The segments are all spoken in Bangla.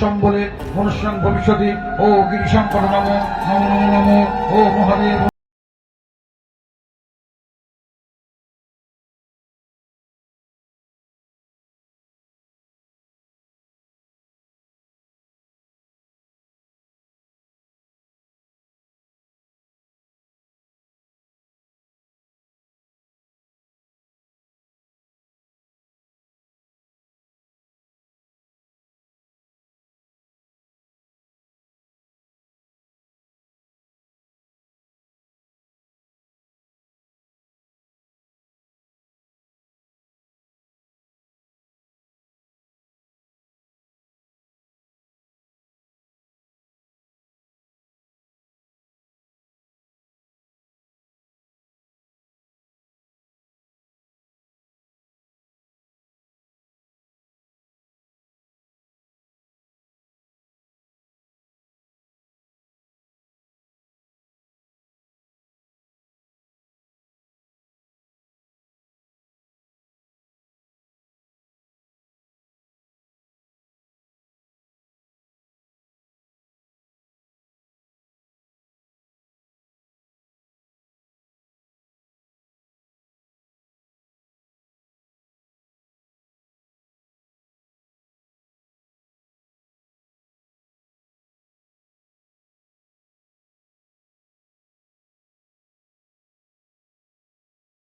সম্বলে মনুষ্যং ভবিষ্যতে। ও গিরিশঙ্কর নম নম নম ও মহাদেব।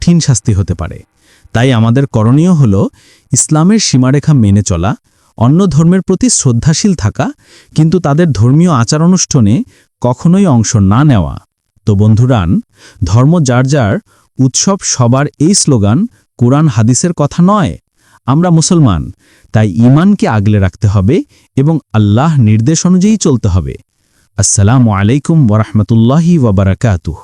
কঠিন শাস্তি হতে পারে। তাই আমাদের করণীয় হল ইসলামের সীমারেখা মেনে চলা, অন্য ধর্মের প্রতি শ্রদ্ধাশীল থাকা, কিন্তু তাদের ধর্মীয় আচার অনুষ্ঠানে কখনোই অংশ না নেওয়া। তো বন্ধুরান, ধর্ম যার যার, উৎসব সবার এই স্লোগান কোরআন হাদিসের কথা নয়। আমরা মুসলমান, তাই ইমানকে আগলে রাখতে হবে এবং আল্লাহ নির্দেশ অনুযায়ী চলতে হবে। আসসালামু আলাইকুম ওরহমতুল্লাহি ওবরাকাতুহ